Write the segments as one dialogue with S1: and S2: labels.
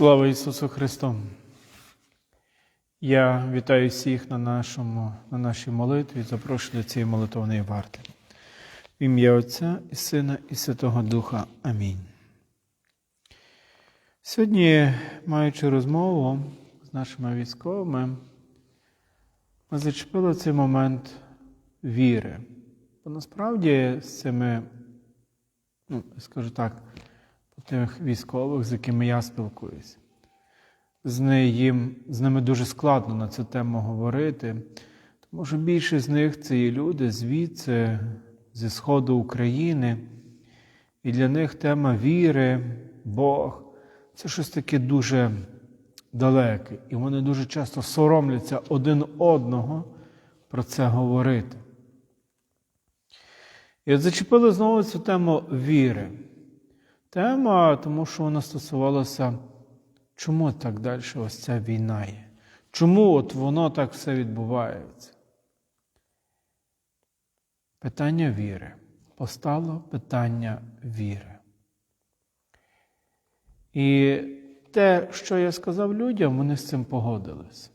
S1: Слава Ісусу Христу! Я вітаю всіх на, нашому, на нашій молитві, запрошую до цієї молитовної варти. В ім'я Отця і Сина, і Святого Духа. Амінь. Сьогодні, маючи розмову з нашими військовими, ми зачепили цей момент віри. Бо насправді з цими, ну, скажу так, тих військових, з якими я спілкуюся. З, не, їм, з ними дуже складно на цю тему говорити, тому що більшість з них це є люди звідси, зі Сходу України, і для них тема віри, Бог це щось таке дуже далеке. І вони дуже часто соромляться один одного про це говорити. І от зачепили знову цю тему віри. Тема, тому що вона стосувалася, чому так далі ось ця війна є? Чому от воно так все відбувається? Питання віри. Постало питання віри. І те, що я сказав людям, вони з цим погодились.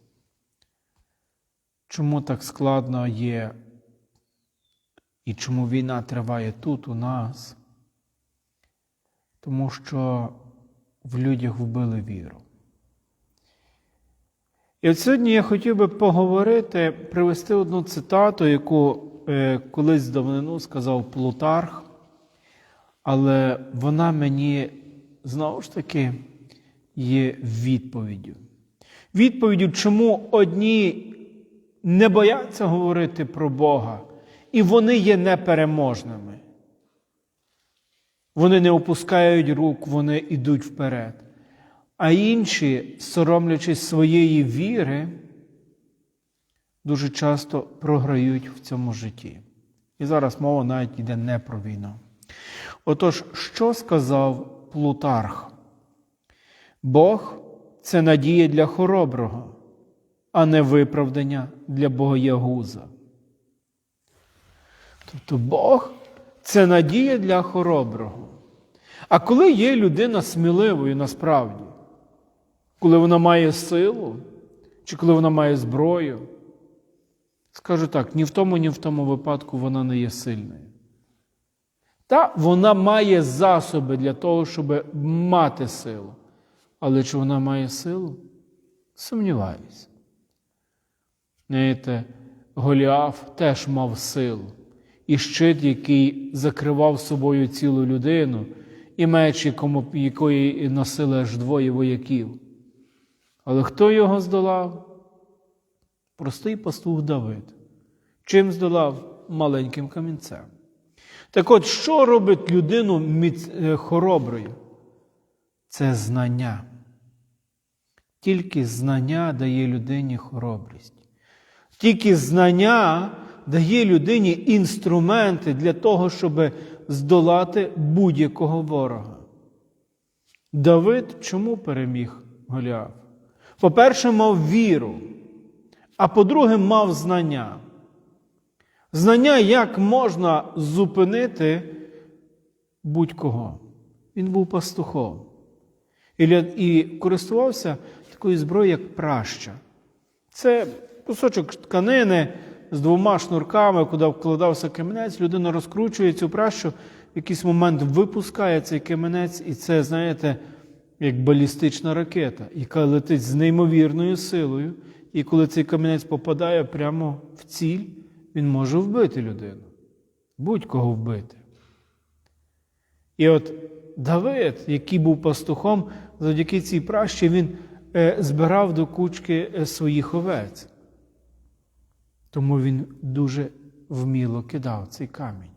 S1: Чому так складно є і чому війна триває тут, у нас? Тому що в людях вбили віру. І от сьогодні я хотів би поговорити, привести одну цитату, яку е, колись давнину сказав Плутарх, але вона мені знову ж таки є відповіддю. Відповіддю, чому одні не бояться говорити про Бога, і вони є непереможними. Вони не опускають рук, вони йдуть вперед. А інші, соромлячись своєї віри, дуже часто програють в цьому житті. І зараз мова навіть йде не про війну. Отож, що сказав Плутарх? Бог це надія для хороброго, а не виправдання для богоягуза. Тобто Бог це надія для хороброго. А коли є людина сміливою насправді, коли вона має силу, чи коли вона має зброю, скажу так, ні в тому, ні в тому випадку вона не є сильною. Та вона має засоби для того, щоб мати силу. Але чи вона має силу? Сумніваюся. Знаєте, Голіаф теж мав силу і щит, який закривав собою цілу людину, і меч, якої носили аж двоє вояків. Але хто його здолав? Простий пастух Давид. Чим здолав маленьким камінцем. Так от, що робить людину е, хороброю? Це знання. Тільки знання дає людині хоробрість. Тільки знання дає людині інструменти для того, щоб здолати будь-якого ворога. Давид чому переміг Голіаф? По-перше, мав віру, а по-друге, мав знання. Знання, як можна зупинити будь-кого. Він був пастухом. І користувався такою зброєю, як праща. Це кусочок тканини, з двома шнурками, куди вкладався каменець, людина розкручує цю пращу, в якийсь момент випускає цей каменець, і це, знаєте, як балістична ракета, яка летить з неймовірною силою. І коли цей каменець попадає прямо в ціль, він може вбити людину. Будь-кого вбити. І от Давид, який був пастухом, завдяки цій пращі, він е, збирав до кучки е, своїх овець. Тому він дуже вміло кидав цей камінь.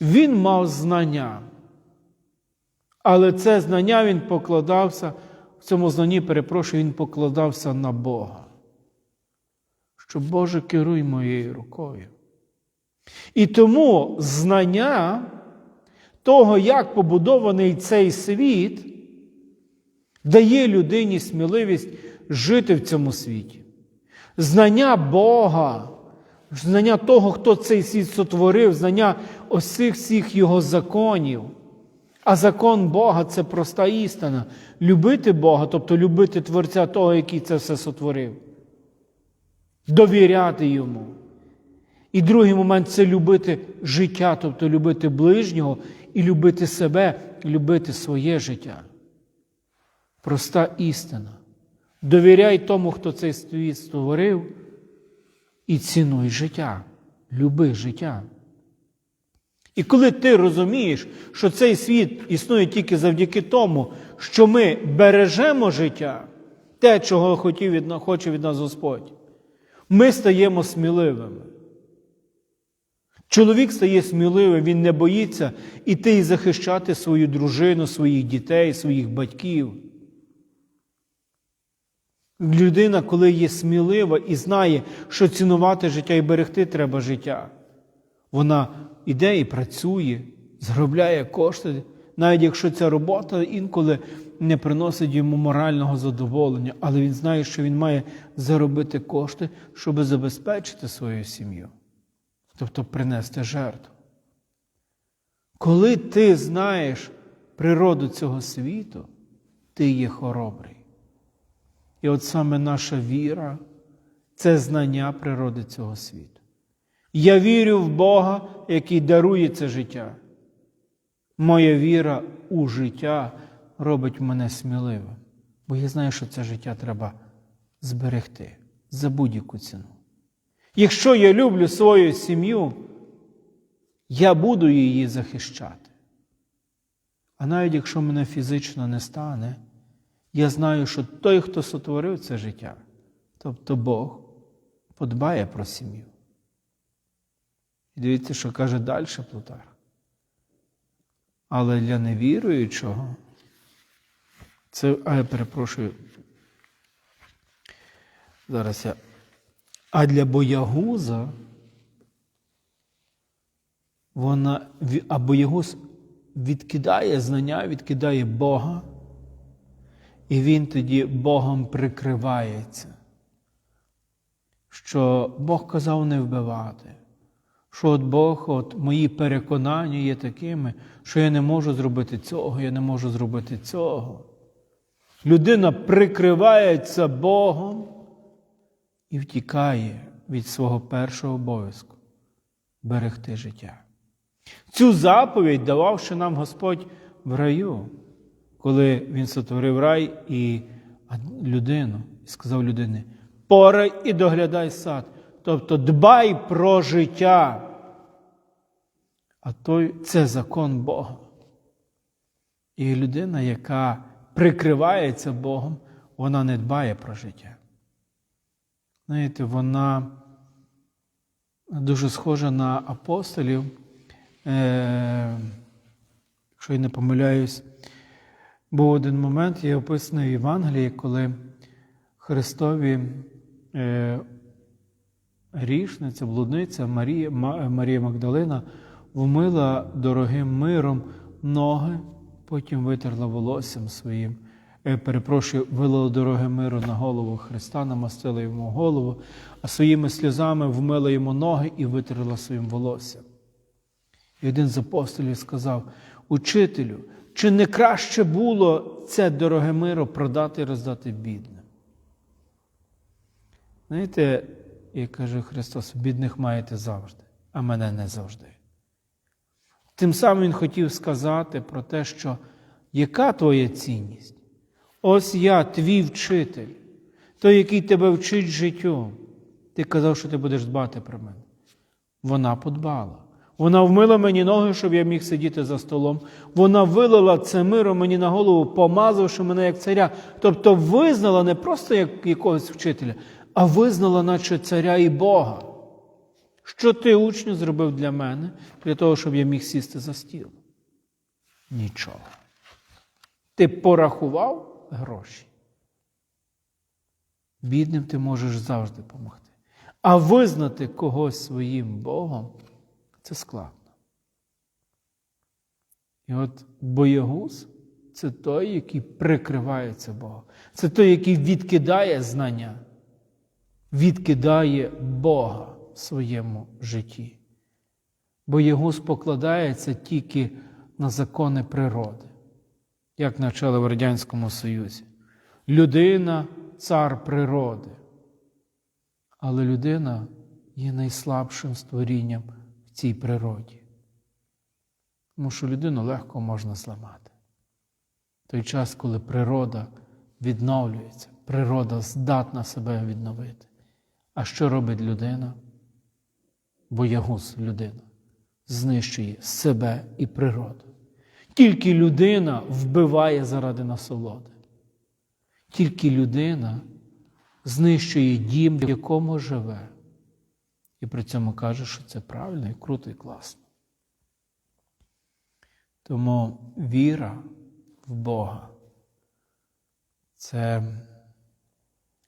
S1: Він мав знання, але це знання він покладався, в цьому знанні, перепрошую, він покладався на Бога. Що Боже керуй моєю рукою. І тому знання того, як побудований цей світ, дає людині сміливість жити в цьому світі знання Бога, знання того, хто цей світ сотворив, знання цих всіх Його законів, А закон Бога це проста істина. Любити Бога, тобто любити Творця того, який це все сотворив. Довіряти йому. І другий момент це любити життя, тобто любити ближнього і любити себе, любити своє життя. Проста істина. Довіряй тому, хто цей світ створив, і цінуй життя, люби життя. І коли ти розумієш, що цей світ існує тільки завдяки тому, що ми бережемо життя, те, чого хотів від, хоче від нас Господь, ми стаємо сміливими. Чоловік стає сміливим, він не боїться іти і захищати свою дружину, своїх дітей, своїх батьків. Людина, коли є смілива і знає, що цінувати життя і берегти треба життя, вона йде і працює, зробляє кошти, навіть якщо ця робота інколи не приносить йому морального задоволення, але він знає, що він має заробити кошти, щоб забезпечити свою сім'ю, тобто принести жертву. Коли ти знаєш природу цього світу, ти є хоробрий. І от саме наша віра це знання природи цього світу. Я вірю в Бога, який дарує це життя. Моя віра у життя робить мене сміливим, бо я знаю, що це життя треба зберегти за будь-яку ціну. Якщо я люблю свою сім'ю, я буду її захищати. А навіть якщо мене фізично не стане, я знаю, що той, хто сотворив це життя, тобто Бог, подбає про сім'ю. І дивіться, що каже далі Плутар. Але для невіруючого, це, а я перепрошую, зараз я. А для боягуза, вона, а боягуз відкидає знання, відкидає Бога, і він тоді Богом прикривається, що Бог казав не вбивати, що от Бог, от мої переконання є такими, що я не можу зробити цього, я не можу зробити цього. Людина прикривається Богом і втікає від свого першого обов'язку берегти життя. Цю заповідь давав ще нам Господь в раю, коли Він сотворив рай і людину, і сказав людині: порай і доглядай сад, тобто дбай про життя. А той це закон Бога. І людина, яка прикривається Богом, вона не дбає про життя. Знаєте, вона дуже схожа на апостолів. Е, Якщо я не помиляюсь, був один момент, є описаний в Євангелії, коли Христові е, грішниця, блудниця Марія, Марія Магдалина вмила дорогим миром ноги, потім витерла волоссям своїм. Е, Перепрошую, вилила дороге миру на голову Христа, намастила йому голову, а своїми сльозами вмила йому ноги і витерла своїм волоссям. І один з апостолів сказав: Учителю, чи не краще було це дороге миро продати і роздати бідним? Знаєте, як каже Христос, бідних маєте завжди, а мене не завжди. Тим самим Він хотів сказати про те, що яка твоя цінність? Ось я, твій вчитель, той, який тебе вчить життю. Ти казав, що ти будеш дбати про мене. Вона подбала. Вона вмила мені ноги, щоб я міг сидіти за столом. Вона вилила це миро мені на голову, помазавши мене як царя. Тобто визнала не просто як якогось вчителя, а визнала, наче царя і Бога. Що ти, учню, зробив для мене, для того, щоб я міг сісти за стіл? Нічого. Ти порахував гроші. Бідним ти можеш завжди допомогти. А визнати когось своїм Богом це складно. І от боягуз це той, який прикривається Богом. Це той, який відкидає знання, відкидає Бога в своєму житті. Боягуз покладається тільки на закони природи, як навчали в Радянському Союзі. Людина цар природи. Але людина є найслабшим створінням цій природі. Тому що людину легко можна зламати. Той час, коли природа відновлюється, природа здатна себе відновити. А що робить людина? Боягуз людина знищує себе і природу. Тільки людина вбиває заради насолоди. Тільки людина знищує дім, в якому живе. І при цьому каже, що це правильно і круто і класно. Тому віра в Бога це,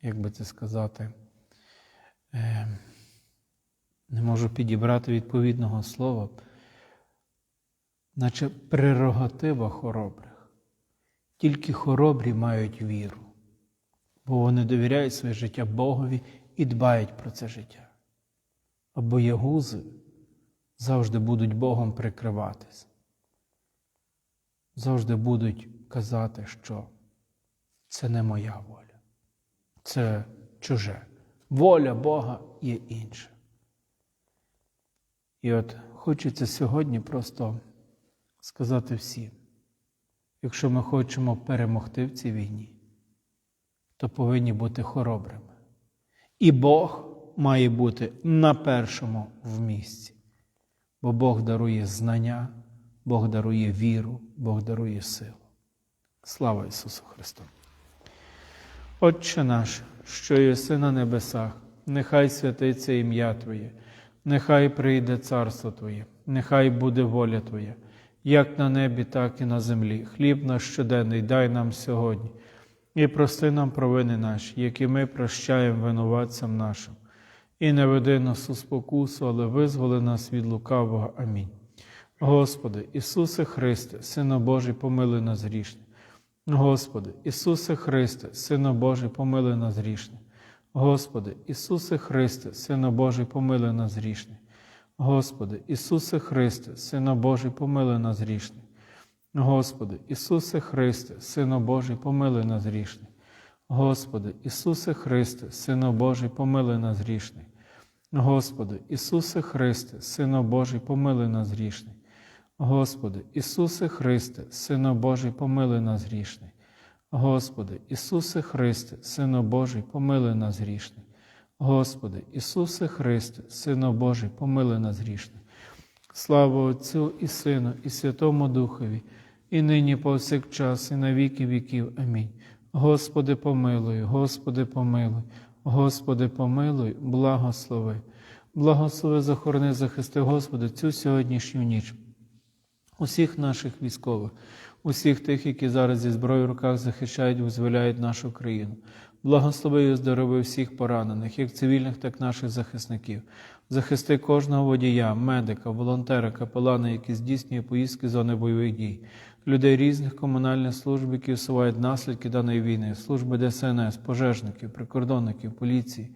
S1: як би це сказати, е, не можу підібрати відповідного слова, наче прерогатива хоробрих. Тільки хоробрі мають віру, бо вони довіряють своє життя Богові і дбають про це життя. А боягузи завжди будуть Богом прикриватись, завжди будуть казати, що це не моя воля, це чуже. Воля Бога є інша. І от хочеться сьогодні просто сказати всім, якщо ми хочемо перемогти в цій війні, то повинні бути хоробрими. І Бог має бути на першому в місці, бо Бог дарує знання, Бог дарує віру, Бог дарує силу. Слава Ісусу Христу! Отче наш, що єси на небесах, нехай святиться ім'я Твоє, нехай прийде царство Твоє, нехай буде воля Твоя, як на небі, так і на землі. Хліб наш щоденний дай нам сьогодні, і прости нам провини наші, які ми прощаємо винуватцям нашим. І не веди нас у спокусу, але визволи нас від лукавого. Амінь. Господи, Ісусе Христе, Сино Божий, помилуй нас грішне. Господи, Ісусе Христе, Сино Божий, помилуй нас грішне. Господи, Ісусе Христе, Сино Божий, помилуй нас грішне. Господи, Ісусе Христе, Сино Божий, помилуй нас грішне. Господи, Ісусе Христе, Сино Божий, помилуй нас грішне. Господи, Ісусе Христе, Сино Божий, помилуй нас грішний. Господи, Ісусе Христе, Сино Божий, помилуй нас грішний. Господи, Ісусе Христе, Сино Божий, помилуй нас грішний. Господи, Ісусе Христе, Сино Божий, помилуй нас грішний. Господи, Ісусе Христе, Сино Божий, помилуй нас грішний. Слава Отцю і Сину, і Святому Духові, і нині повсякчас, і на віки віків. Амінь. Господи, помилуй, Господи, помилуй, Господи, помилуй, благослови. Благослови, захорони, захисти, Господи, цю сьогоднішню ніч. Усіх наших військових, усіх тих, які зараз зі зброєю в руках захищають, визволяють нашу країну. Благослови і оздорови всіх поранених, як цивільних, так і наших захисників. Захисти кожного водія, медика, волонтера, капелана, які здійснює поїздки зони бойових дій, людей різних комунальних служб, які усувають наслідки даної війни, служби ДСНС, пожежників, прикордонників, поліції,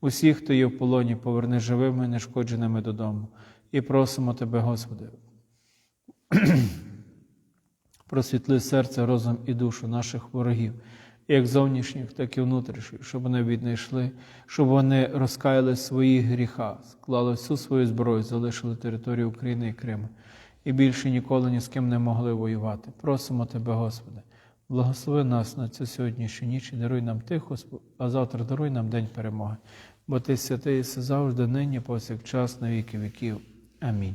S1: усіх, хто є в полоні, поверни живими, нешкодженими додому. І просимо Тебе, Господи, просвітли серце, розум і душу наших ворогів, як зовнішніх, так і внутрішніх, щоб вони віднайшли, щоб вони розкаяли свої гріха, склали всю свою зброю, залишили територію України і Криму і більше ніколи ні з ким не могли воювати. Просимо Тебе, Господи, благослови нас на цю сьогоднішню ніч і даруй нам тихо, а завтра даруй нам день перемоги. Бо Ти святий, все завжди, нині, повсякчас, на віки віків. Амінь.